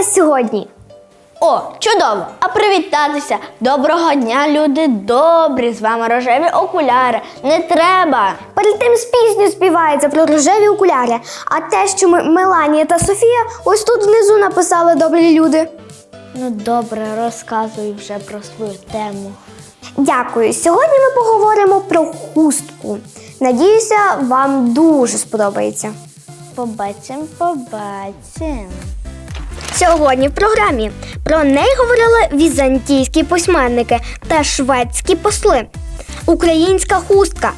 Нас сьогодні. О, чудово! А привітатися! Доброго дня, люди добрі! З вами рожеві окуляри. Не треба! Перед тим з пісню співається про рожеві окуляри. А те, що ми Меланія та Софія ось тут внизу написали добрі люди. Ну добре, розказуй вже про свою тему. Дякую. Сьогодні ми поговоримо про хустку. Надіюся, вам дуже сподобається. Побачим, побачим. Сьогодні в програмі. Про неї говорили візантійські письменники та шведські посли, українська хустка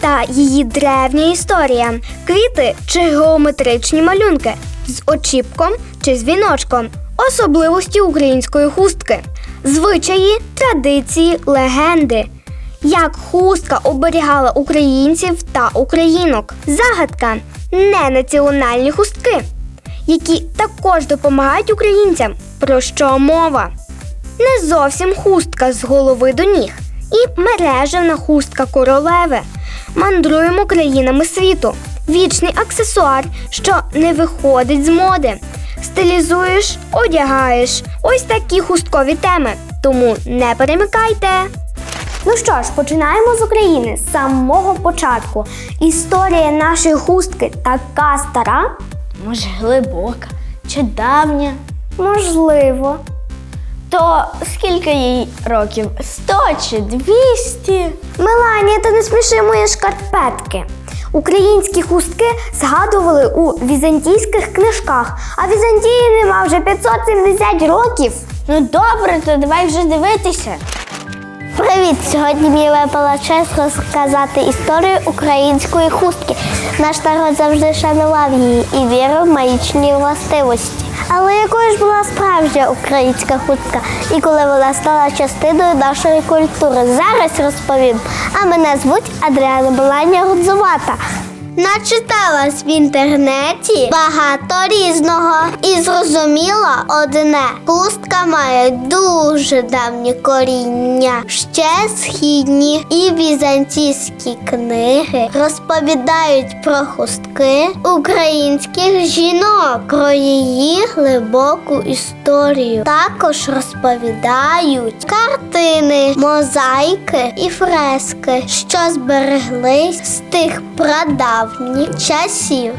та її древня історія, квіти чи геометричні малюнки з очіпком чи з віночком, особливості української хустки, звичаї, традиції, легенди. Як хустка оберігала українців та українок, загадка. Ненаціональні хустки які також допомагають українцям. Про що мова? Не зовсім хустка з голови до ніг і мережевна хустка королеви. Мандруємо країнами світу. Вічний аксесуар, що не виходить з моди. Стилізуєш, одягаєш. Ось такі хусткові теми. Тому не перемикайте. Ну що ж, починаємо з України з самого початку. Історія нашої хустки така стара, Може, глибока чи давня? можливо. То скільки їй років? Сто чи двісті? Меланія, ти не сміши мої шкарпетки. Українські хустки згадували у візантійських книжках, а Візантії нема вже 570 років. Ну добре, то давай вже дивитися. Привіт! Сьогодні мені випала честь розказати історію української хустки. Наш народ завжди шанував її і вірив в магічні властивості. Але якою ж була справжня українська хустка і коли вона стала частиною нашої культури? Зараз розповім. А мене звуть Адріана Баланя Гудзувата. Начиталась в інтернеті багато різного і зрозуміла одне: хустка має дуже давні коріння. Ще східні і візантійські книги розповідають про хустки українських жінок, про її глибоку історію. Також розповідають картини, мозаїки і фрески, що збереглись з тих прадавніх часів.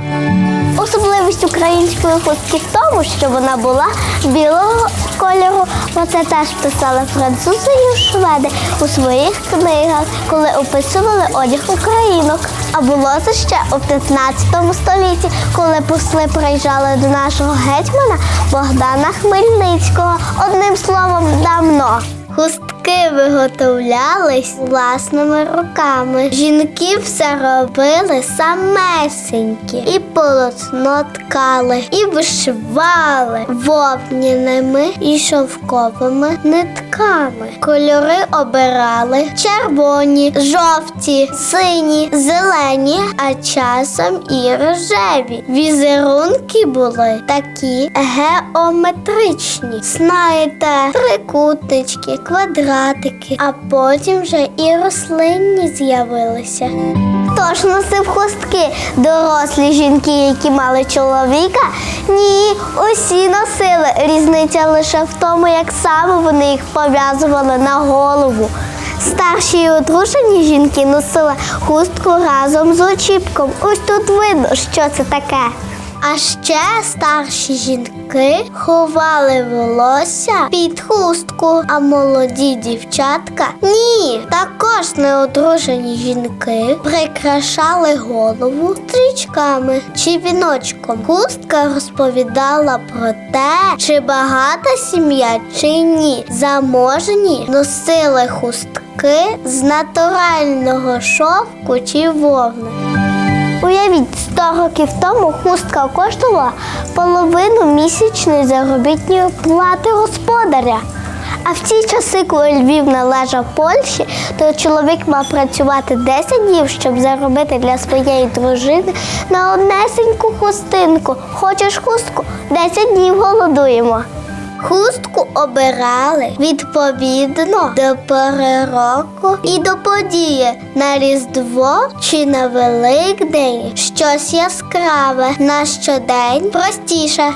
Особливість української хустки в тому, що вона була білого кольору. Про це теж писали французи і шведи у своїх книгах, коли описували одяг українок. А було це ще у 15 столітті, коли посли приїжджали до нашого гетьмана Богдана Хмельницького. Одним словом, давно. Хустки виготовлялись власними руками. Жінки все робили самесенькі, і полотно ткали, і вишивали вовняними і шовковими нитками. Кольори обирали червоні, жовті, сині, зелені, а часом і рожеві. Візерунки були такі геометричні. Знаєте, трикутнички, квадратики, а потім вже і рослинні з'явилися. Хто ж носив хустки? Дорослі жінки, які мали чоловіка? Ні, усі носили. Різниця лише в тому, як саме вони їх пов'язували на голову. Старші і одружені жінки носили хустку разом з очіпком. Ось тут видно, що це таке. А ще старші жінки ховали волосся під хустку, а молоді дівчатка ні. Також неодружені жінки прикрашали голову стрічками чи віночком. Хустка розповідала про те, чи багата сім'я, чи ні. Заможні носили хустки з натурального шовку чи вовни. Уявіть, 100 років тому хустка коштувала половину місячної заробітної плати господаря. А в ті часи, коли Львів належав Польщі, то чоловік мав працювати 10 днів, щоб заробити для своєї дружини на однесеньку хустинку. Хочеш хустку? 10 днів голодуємо. Хустку обирали відповідно до пори року і до події на Різдво чи на Великдень. Щось яскраве на щодень простіше.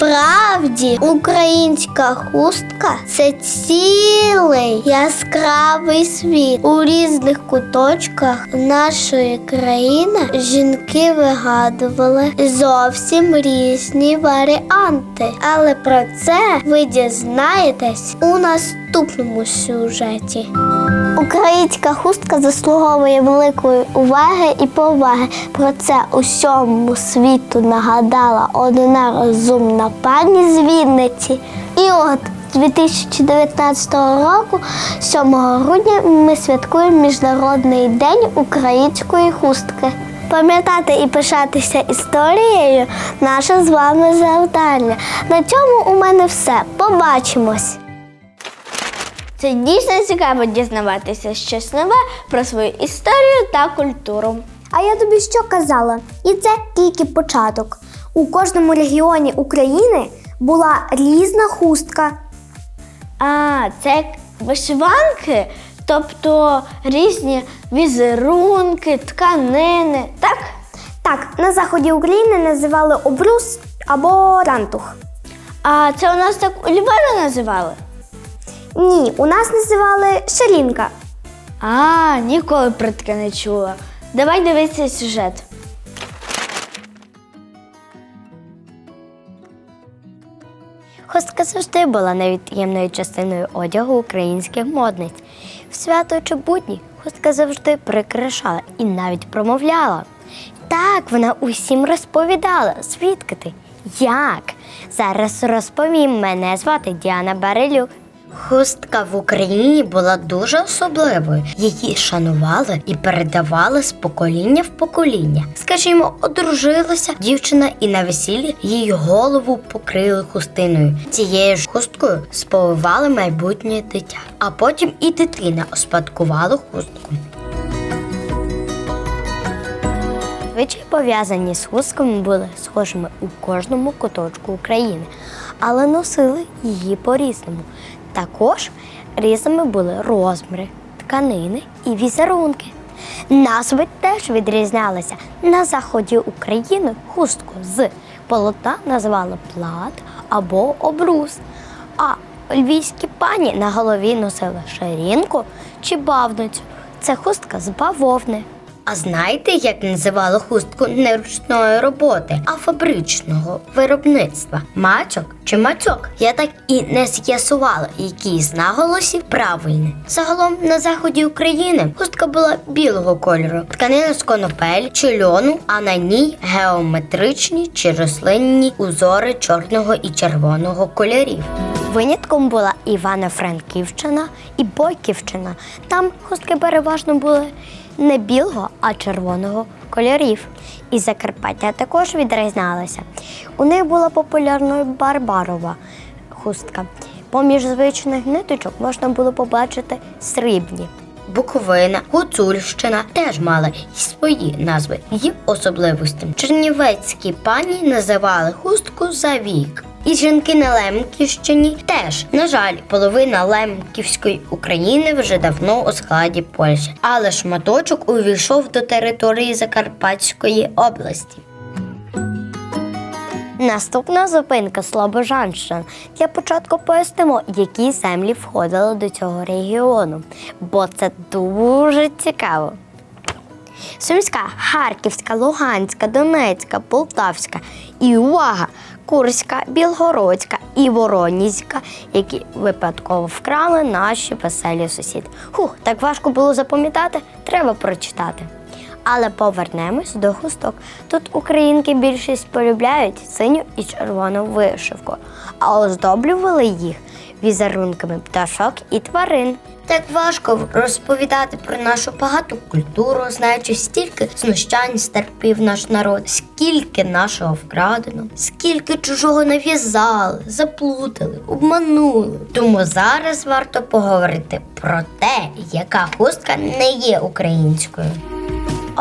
Насправді українська хустка це цілий яскравий світ. У різних куточках нашої країни жінки вигадували зовсім різні варіанти. Але про це ви дізнаєтесь у наступному сюжеті. Українська хустка заслуговує великої уваги і поваги. Про це усьому світу нагадала одна розумна пані з Вінниці. І от з 2019 року, 7 грудня, ми святкуємо Міжнародний день української хустки. Пам'ятати і пишатися історією наше з вами завдання. На цьому у мене все. Побачимось! Це дійсно цікаво дізнаватися щось нове про свою історію та культуру. А я тобі що казала? І це тільки початок. У кожному регіоні України була різна хустка. А, це вишиванки, тобто різні візерунки, тканини, так? Так, на заході України називали обрус або рантух. А це у нас так у Львові називали? Ні, у нас називали ширинка. А, ніколи про таке не чула. Давай дивитися сюжет. Хустка завжди була невід'ємною частиною одягу українських модниць. В свято чи будні хустка завжди прикрашала і навіть промовляла. Так, вона усім розповідала, звідки ти? Як? Зараз розповім. Мене звати Діана Барилюк. Хустка в Україні була дуже особливою. Її шанували і передавали з покоління в покоління. Скажімо, одружилася дівчина і на весіллі її голову покрили хустиною. Цією ж хусткою сповивали майбутнє дитя, а потім і дитина успадкувала хустку. Звичаї пов'язані з хустками були схожими у кожному куточку України, але носили її по-різному. Також різними були розміри, тканини і візерунки. Назви теж відрізнялися. На заході України хустку з полотна називали плат або обрус, а львівські пані на голові носили ширинку чи бавницю. Це хустка з бавовни. А знаєте, як називали хустку не ручної роботи, а фабричного виробництва? Мачок чи мацьок? Я так і не з'ясувала, який з наголосів правильний. Загалом на заході України хустка була білого кольору, тканина з конопель чи льону, а на ній геометричні чи рослинні узори чорного і червоного кольорів. Винятком була Івано-Франківщина і Бойківщина. Там хустки переважно були не білого, а червоного кольорів. І Закарпаття також відрізнялося. У них була популярною барбарова хустка. Поміж звичних ниточок можна було побачити срібні. Буковина, Гуцульщина теж мали свої назви і особливості. Чернівецькі пані називали хустку за вік. І жінки на Лемківщині теж, на жаль, половина Лемківської України вже давно у складі Польщі, але шматочок увійшов до території Закарпатської області. Наступна зупинка Слобожанщина. Для початку пояснимо, які землі входили до цього регіону, бо це дуже цікаво. Сумська, Харківська, Луганська, Донецька, Полтавська і увага! Курська, Білгородська і Воронізька, які випадково вкрали наші веселі сусіди. Хух, так важко було запам'ятати, треба прочитати. Але повернемось до хусток. Тут українки більшість полюбляють синю і червону вишивку, а оздоблювали їх візерунками пташок і тварин. Так важко розповідати про нашу багату культуру, знаючи стільки знущань стерпів наш народ, скільки нашого вкрадено, скільки чужого нав'язали, заплутали, обманули. Тому зараз варто поговорити про те, яка хустка не є українською.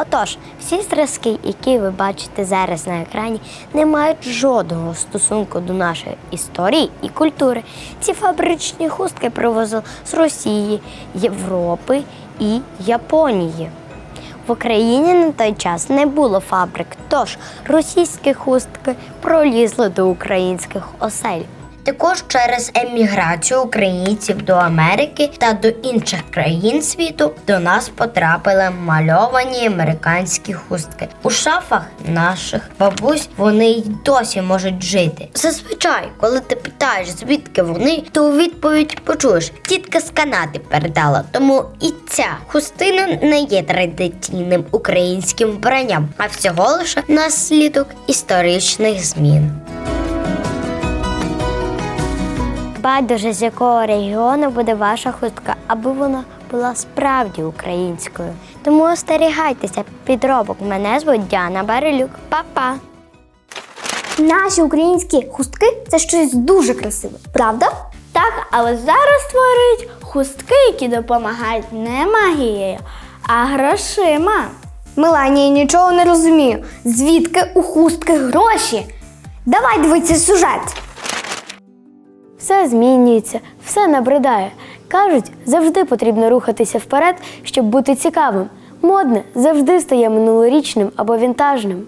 Отож, всі зразки, які ви бачите зараз на екрані, не мають жодного стосунку до нашої історії і культури. Ці фабричні хустки привозили з Росії, Європи і Японії. В Україні на той час не було фабрик, тож російські хустки пролізли до українських осель. Також через еміграцію українців до Америки та до інших країн світу до нас потрапили мальовані американські хустки. У шафах наших бабусь вони й досі можуть жити. Зазвичай, коли ти питаєш, звідки вони, то у відповідь почуєш, тітка з Канади передала. Тому і ця хустина не є традиційним українським вбранням, а всього лише наслідок історичних змін. Байдуже, з якого регіону буде ваша хустка, аби вона була справді українською. Тому остерігайтеся підробок. Мене звуть Діана Барилюк. Па-па! Наші українські хустки це щось дуже красиве, правда? Так, але зараз створюють хустки, які допомагають не магією, а грошима. Меланія нічого не розумію. Звідки у хустки гроші? Давай дивитися сюжет. Все змінюється, все набридає. Кажуть, завжди потрібно рухатися вперед, щоб бути цікавим. Модне завжди стає минулорічним або вінтажним.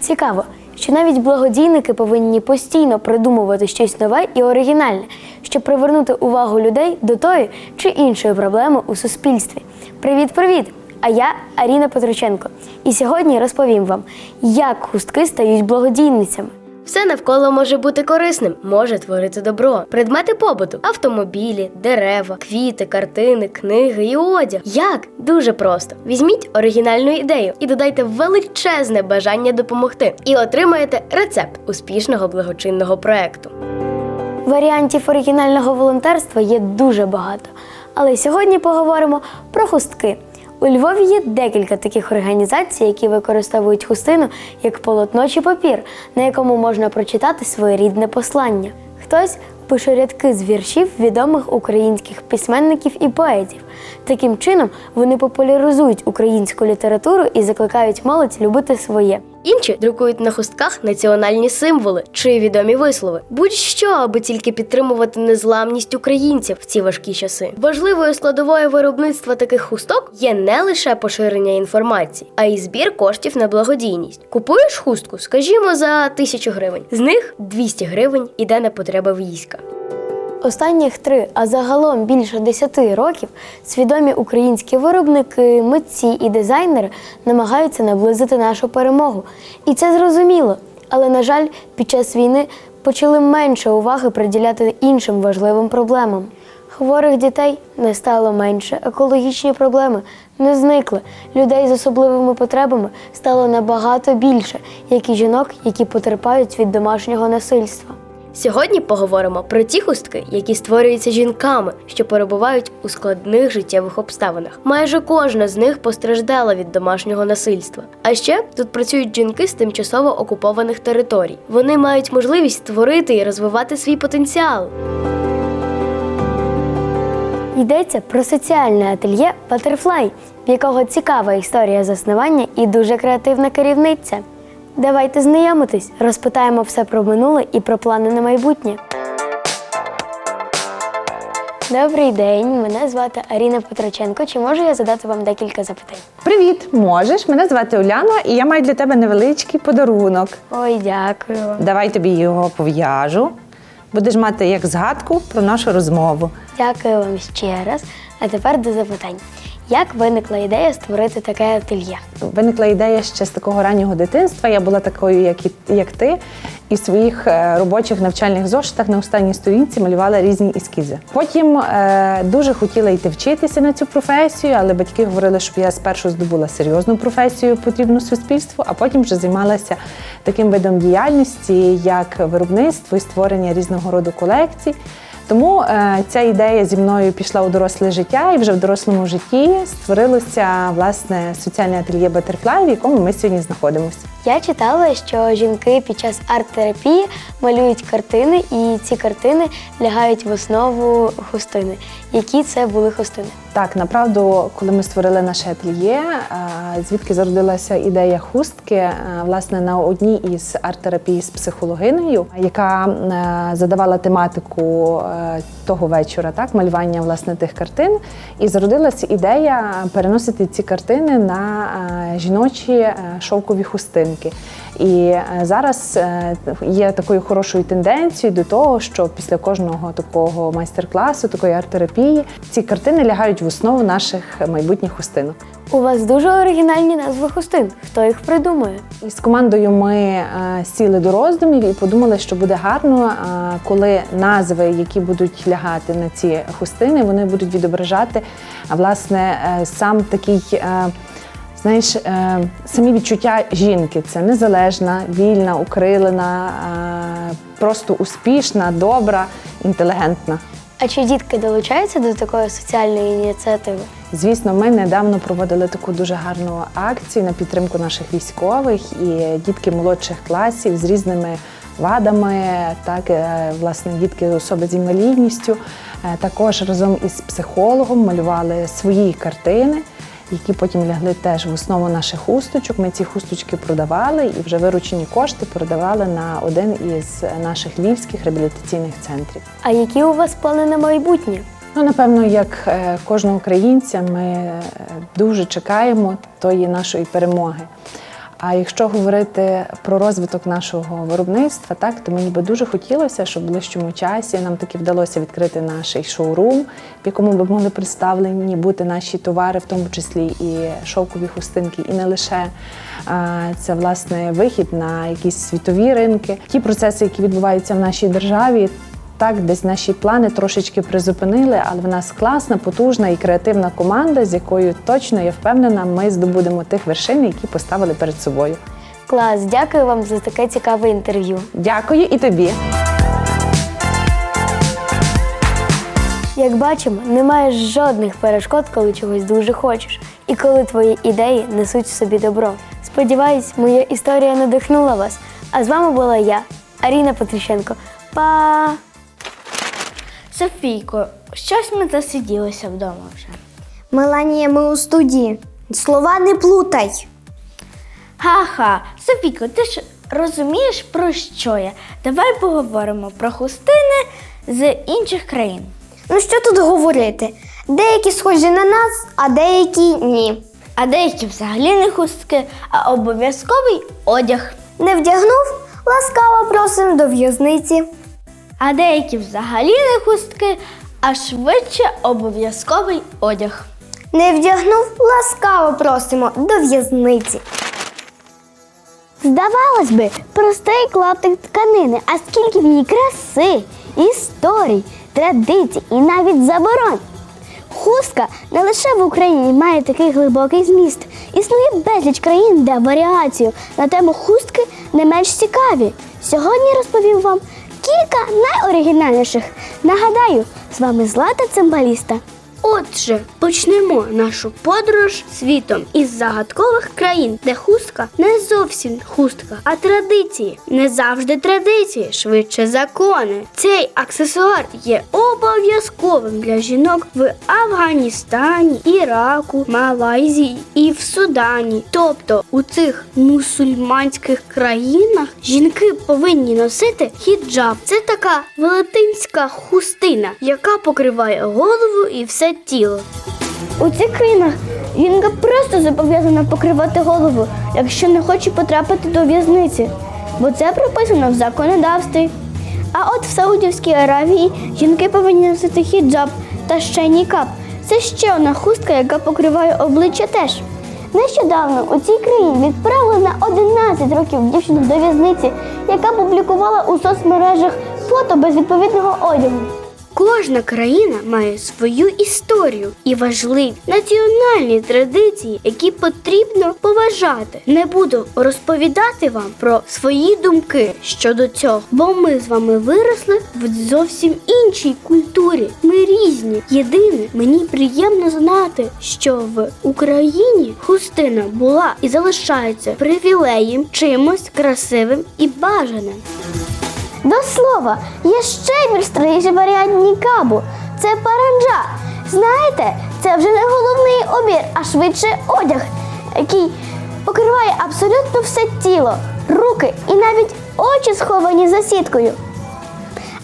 Цікаво, що навіть благодійники повинні постійно придумувати щось нове і оригінальне, щоб привернути увагу людей до тої чи іншої проблеми у суспільстві. Привіт-привіт! А я Аріна Петрученко. І сьогодні розповім вам, як хустки стають благодійницями. Все навколо може бути корисним, може творити добро. Предмети побуту, автомобілі, дерева, квіти, картини, книги і одяг. Як? Дуже просто. Візьміть оригінальну ідею і додайте величезне бажання допомогти, і отримаєте рецепт успішного благочинного проекту. Варіантів оригінального волонтерства є дуже багато. Але сьогодні поговоримо про хустки. У Львові є декілька таких організацій, які використовують хустину як полотно чи папір, на якому можна прочитати своєрідне послання. Хтось пише рядки з віршів відомих українських письменників і поетів. Таким чином вони популяризують українську літературу і закликають молодь любити своє. Інші друкують на хустках національні символи чи відомі вислови. Будь-що, аби тільки підтримувати незламність українців в ці важкі часи. Важливою складовою виробництва таких хусток є не лише поширення інформації, а й збір коштів на благодійність. Купуєш хустку, скажімо, за тисячу гривень. З них 200 гривень іде на потреби війська. Останніх три, а загалом більше десяти років свідомі українські виробники, митці і дизайнери намагаються наблизити нашу перемогу. І це зрозуміло. Але, на жаль, під час війни почали менше уваги приділяти іншим важливим проблемам. Хворих дітей не стало менше, екологічні проблеми не зникли. Людей з особливими потребами стало набагато більше, як і жінок, які потерпають від домашнього насильства. Сьогодні поговоримо про ті хустки, які створюються жінками, що перебувають у складних життєвих обставинах. Майже кожна з них постраждала від домашнього насильства. А ще тут працюють жінки з тимчасово окупованих територій. Вони мають можливість створити і розвивати свій потенціал. Йдеться про соціальне ательє Butterfly, в якого цікава історія заснування і дуже креативна керівниця. Давайте знайомитись, розпитаємо все про минуле і про плани на майбутнє. Добрий день, мене звати Аріна Петроченко. Чи можу я задати вам декілька запитань? Привіт, можеш. Мене звати Уляна, і я маю для тебе невеличкий подарунок. Ой, дякую. Давай тобі його пов'яжу. Будеш мати як згадку про нашу розмову. Дякую вам ще раз. А тепер до запитань. Як виникла ідея створити таке ательє? Виникла ідея ще з такого раннього дитинства. Я була такою, як і як ти, і в своїх е, робочих навчальних зошитах на останній сторінці малювала різні ескізи. Потім е, дуже хотіла йти вчитися на цю професію, але батьки говорили, щоб я спершу здобула серйозну професію, потрібну суспільству, а потім вже займалася таким видом діяльності, як виробництво і створення різного роду колекцій. Тому е, ця ідея зі мною пішла у доросле життя, і вже в дорослому житті створилося власне соціальне ательє Батерфлай, в якому ми сьогодні знаходимося. Я читала, що жінки під час арт-терапії малюють картини, і ці картини лягають в основу хустини. Які це були хустини? Так, направду, коли ми створили наше ательє, е, звідки зародилася ідея хустки, е, власне, на одній із арт-терапій з психологинею, яка е, задавала тематику того вечора, так, малювання власне тих картин. І зародилася ідея переносити ці картини на жіночі шовкові хустинки. І е, зараз е, є такою хорошою тенденцією до того, що після кожного такого майстер-класу, такої арт-терапії, ці картини лягають в основу наших майбутніх хустинок. У вас дуже оригінальні назви хустин. Хто їх придумує? І з командою ми е, сіли до роздумів і подумали, що буде гарно, коли назви, які будуть лягати на ці хустини, вони будуть відображати власне сам такий. Знаєш, е, самі відчуття жінки це незалежна, вільна, укрилена, е, просто успішна, добра, інтелігентна. А чи дітки долучаються до такої соціальної ініціативи? Звісно, ми недавно проводили таку дуже гарну акцію на підтримку наших військових і дітки молодших класів з різними вадами, так е, власне дітки особи з інвалідністю. Також разом із психологом малювали свої картини. Які потім лягли теж в основу наших хусточок. Ми ці хусточки продавали і вже виручені кошти передавали на один із наших львівських реабілітаційних центрів. А які у вас плани на майбутнє? Ну, напевно, як е, кожного українця, ми е, дуже чекаємо тої нашої перемоги. А якщо говорити про розвиток нашого виробництва, так то мені би дуже хотілося, щоб в ближчому часі нам таки вдалося відкрити наш шоурум, в якому би могли представлені бути наші товари, в тому числі і шовкові хустинки, і не лише а, це власне вихід на якісь світові ринки. Ті процеси, які відбуваються в нашій державі, так, десь наші плани трошечки призупинили, але в нас класна, потужна і креативна команда, з якою точно я впевнена, ми здобудемо тих вершин, які поставили перед собою. Клас, дякую вам за таке цікаве інтерв'ю. Дякую і тобі. Як бачимо, немає жодних перешкод, коли чогось дуже хочеш, і коли твої ідеї несуть в собі добро. Сподіваюсь, моя історія надихнула вас. А з вами була я, Аріна Петрищенко. Па! Софійко, щось ми засиділися вдома вже. Меланія, ми у студії. Слова не плутай. Ха-ха, Софійко, ти ж розумієш, про що я? Давай поговоримо про хустини з інших країн. Ну що тут говорити? Деякі схожі на нас, а деякі ні. А деякі взагалі не хустки, а обов'язковий одяг. Не вдягнув? Ласкаво просим до в'язниці. А деякі взагалі не хустки, а швидше обов'язковий одяг. Не вдягнув? Ласкаво просимо до в'язниці. Здавалось би, простий клаптик тканини, а скільки в ній краси, історій, традицій і навіть заборон. Хустка не лише в Україні має такий глибокий зміст. Існує безліч країн, де варіацію на тему хустки не менш цікаві. Сьогодні розповім вам кілька найоригінальніших. Нагадаю, з вами Злата Цимбаліста. Отже, почнемо нашу подорож світом із загадкових країн, де хустка не зовсім хустка, а традиції. Не завжди традиції, швидше закони. Цей аксесуар є обов'язковим для жінок в Афганістані, Іраку, Малайзії і в Судані. Тобто у цих мусульманських країнах жінки повинні носити хіджаб. Це така велетенська хустина, яка покриває голову і все тіло. У цих країнах жінка просто зобов'язана покривати голову, якщо не хоче потрапити до в'язниці, бо це прописано в законодавстві. А от в Саудівській Аравії жінки повинні носити хіджаб та ще нікап. Це ще одна хустка, яка покриває обличчя теж. Нещодавно у цій країні відправили на 11 років дівчину до в'язниці, яка публікувала у соцмережах фото без відповідного одягу. Кожна країна має свою історію і важливі національні традиції, які потрібно поважати. Не буду розповідати вам про свої думки щодо цього, бо ми з вами виросли в зовсім іншій культурі. Ми різні. Єдине, мені приємно знати, що в Україні хустина була і залишається привілеєм, чимось красивим і бажаним. До слова, є ще більш старіший варіант нікабу. Це паранджа. Знаєте, це вже не головний обір, а швидше одяг, який покриває абсолютно все тіло, руки і навіть очі сховані за сіткою.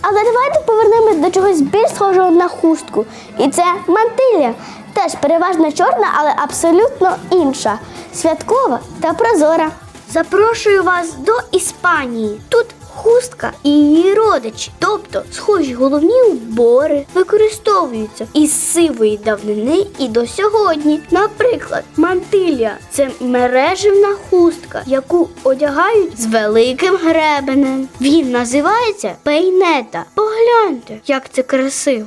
Але давайте повернемось до чогось більш схожого на хустку. І це мантилля. Теж переважно чорна, але абсолютно інша. Святкова та прозора. Запрошую вас до Іспанії. Тут хустка і її родичі, тобто схожі головні убори, використовуються із сивої давнини і до сьогодні. Наприклад, мантилля це мереживна хустка, яку одягають з великим гребенем. Він називається пейнета. Погляньте, як це красиво.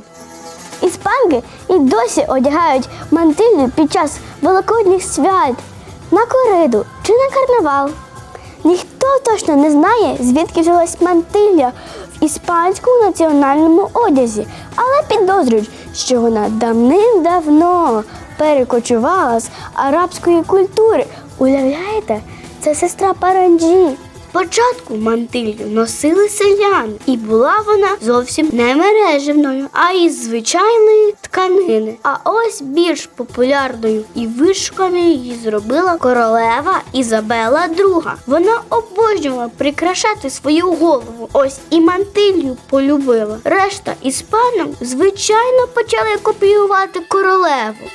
Іспанки і досі одягають мантилью під час великодніх свят на кориду чи на карнавал. Ніхто точно не знає, звідки взялась мантилля в іспанському національному одязі, але підозрюють, що вона давним-давно перекочувала з арабської культури. Уявляєте, це сестра Паранджі. Спочатку мантилью носили селяни, і була вона зовсім не мережевною, а із звичайної тканини. А ось більш популярною і вишуканою її зробила королева Ізабела II. Вона обожнювала прикрашати свою голову. Ось і мантилью полюбила. Решта іспанок, звичайно, почали копіювати королеву.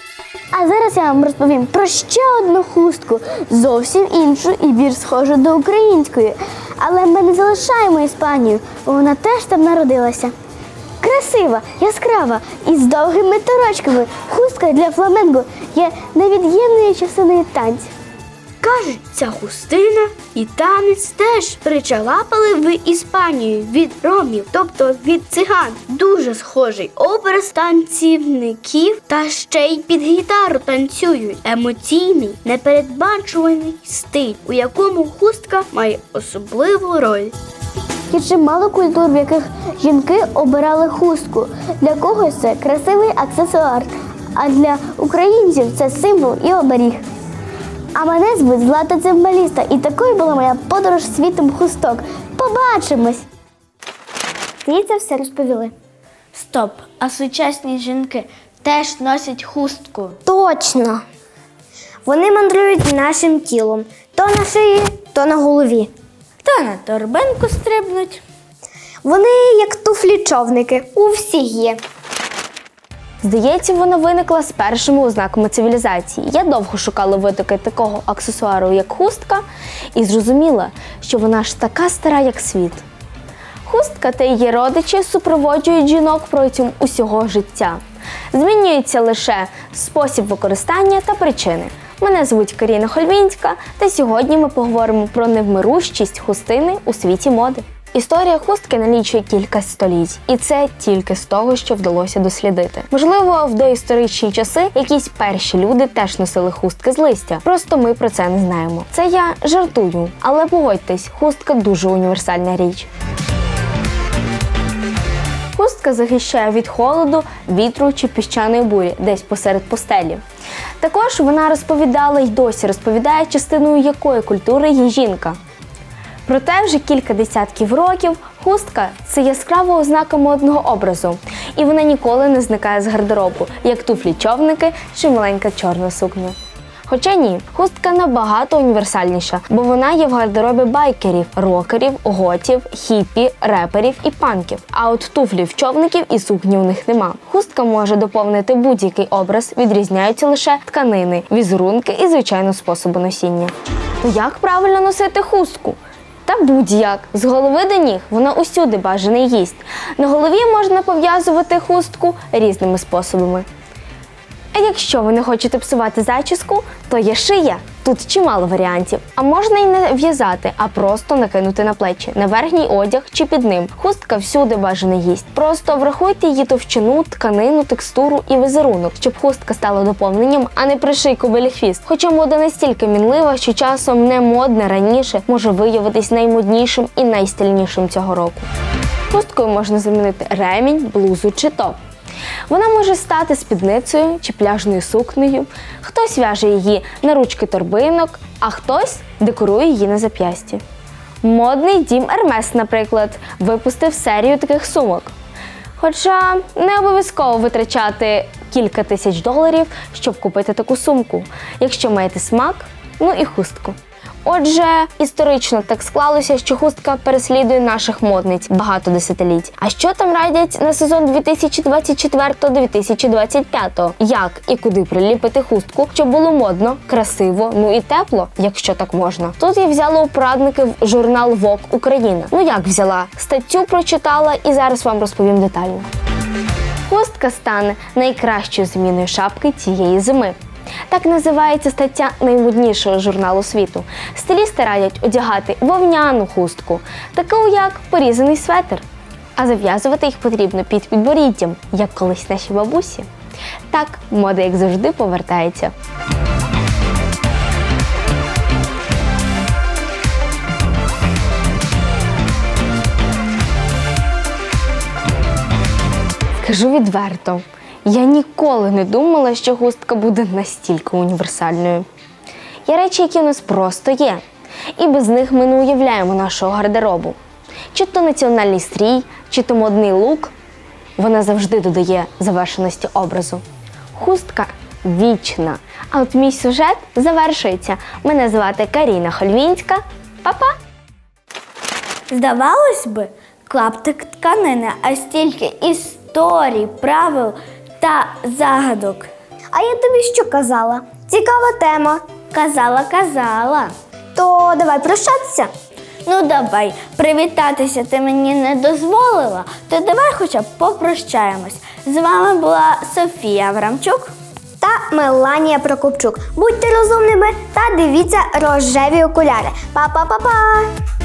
А зараз я вам розповім про ще одну хустку, зовсім іншу і більш схожу до української. Але ми не залишаємо Іспанію, бо вона теж там народилася. Красива, яскрава і з довгими торочками. Хустка для фламенго є невід'ємною частиною танцю. Кажуть, ця хустина і танець теж причалапали в Іспанію від ромів, тобто від циган. Дуже схожий образ танцівників та ще й під гітару танцюють. Емоційний, непередбачуваний стиль, у якому хустка має особливу роль. Є чимало культур, в яких жінки обирали хустку. Для когось це красивий аксесуар, а для українців це символ і оберіг. А мене звуть Злата Цимбаліста, і такою була моя подорож світом хусток. Побачимось! Здається, все розповіли. Стоп, а сучасні жінки теж носять хустку. Точно. Вони мандрують нашим тілом то на шиї, то на голові. Та на торбинку стрибнуть. Вони як туфлі-човники, у всіх є. Здається, вона виникла з першими ознаками цивілізації. Я довго шукала витоки такого аксесуару, як хустка, і зрозуміла, що вона ж така стара, як світ. Хустка та її родичі супроводжують жінок протягом усього життя. Змінюється лише спосіб використання та причини. Мене звуть Каріна Хольвінська, та сьогодні ми поговоримо про невмирущість хустини у світі моди. Історія хустки налічує кілька століть, і це тільки з того, що вдалося дослідити. Можливо, в доісторичні часи якісь перші люди теж носили хустки з листя. Просто ми про це не знаємо. Це я жартую, але погодьтесь, хустка дуже універсальна річ. Хустка захищає від холоду, вітру чи піщаної бурі десь посеред постелі. Також вона розповідала й досі розповідає, частиною якої культури є жінка. Проте вже кілька десятків років хустка це яскрава ознака модного образу, і вона ніколи не зникає з гардеробу, як туфлі-човники чи маленька чорна сукня. Хоча ні, хустка набагато універсальніша, бо вона є в гардеробі байкерів, рокерів, готів, хіпі, реперів і панків. А от туфлів, човників і сукні у них нема. Хустка може доповнити будь-який образ, відрізняються лише тканини, візерунки і звичайно способи носіння. То як правильно носити хустку? Та будь-як з голови до ніг вона усюди бажаний їсть. На голові можна пов'язувати хустку різними способами. А якщо ви не хочете псувати зачіску, то є шия. Тут чимало варіантів. А можна і не в'язати, а просто накинути на плечі, на верхній одяг чи під ним. Хустка всюди бажана їсть. Просто врахуйте її товщину, тканину, текстуру і візерунок, щоб хустка стала доповненням, а не приший кобилі хвіст. Хоча мода настільки мінлива, що часом не модне раніше може виявитись наймоднішим і найстильнішим цього року. Хусткою можна замінити ремінь, блузу чи топ. Вона може стати спідницею чи пляжною сукнею. Хтось в'яже її на ручки торбинок, а хтось декорує її на зап'ясті. Модний дім Hermes, наприклад, випустив серію таких сумок. Хоча не обов'язково витрачати кілька тисяч доларів, щоб купити таку сумку, якщо маєте смак, ну і хустку. Отже, історично так склалося, що хустка переслідує наших модниць багато десятиліть. А що там радять на сезон 2024-2025? Як і куди приліпити хустку, щоб було модно, красиво, ну і тепло, якщо так можна. Тут я взяла у порадники в журнал Vogue Україна. Ну як взяла? Статтю прочитала і зараз вам розповім детально. Хустка стане найкращою зміною шапки цієї зими. Так називається стаття наймоднішого журналу світу. Стилісти радять одягати вовняну хустку, таку як порізаний светр. А зав'язувати їх потрібно під підборіддям, як колись наші бабусі. Так, мода, як завжди, повертається. Скажу відверто, я ніколи не думала, що хустка буде настільки універсальною. Є речі, які у нас просто є, і без них ми не уявляємо нашого гардеробу. Чи то національний стрій, чи то модний лук, вона завжди додає завершеності образу. Хустка вічна. А от мій сюжет завершується. Мене звати Каріна Хольвінська. Па-па! Здавалось би, клаптик тканини, а стільки історій, правил та загадок. А я тобі що казала? Цікава тема. Казала, казала. То давай прощатися. Ну давай, привітатися ти мені не дозволила, то давай хоча б попрощаємось. З вами була Софія Аврамчук. Та Меланія Прокопчук. Будьте розумними та дивіться рожеві окуляри. Па-па-па-па!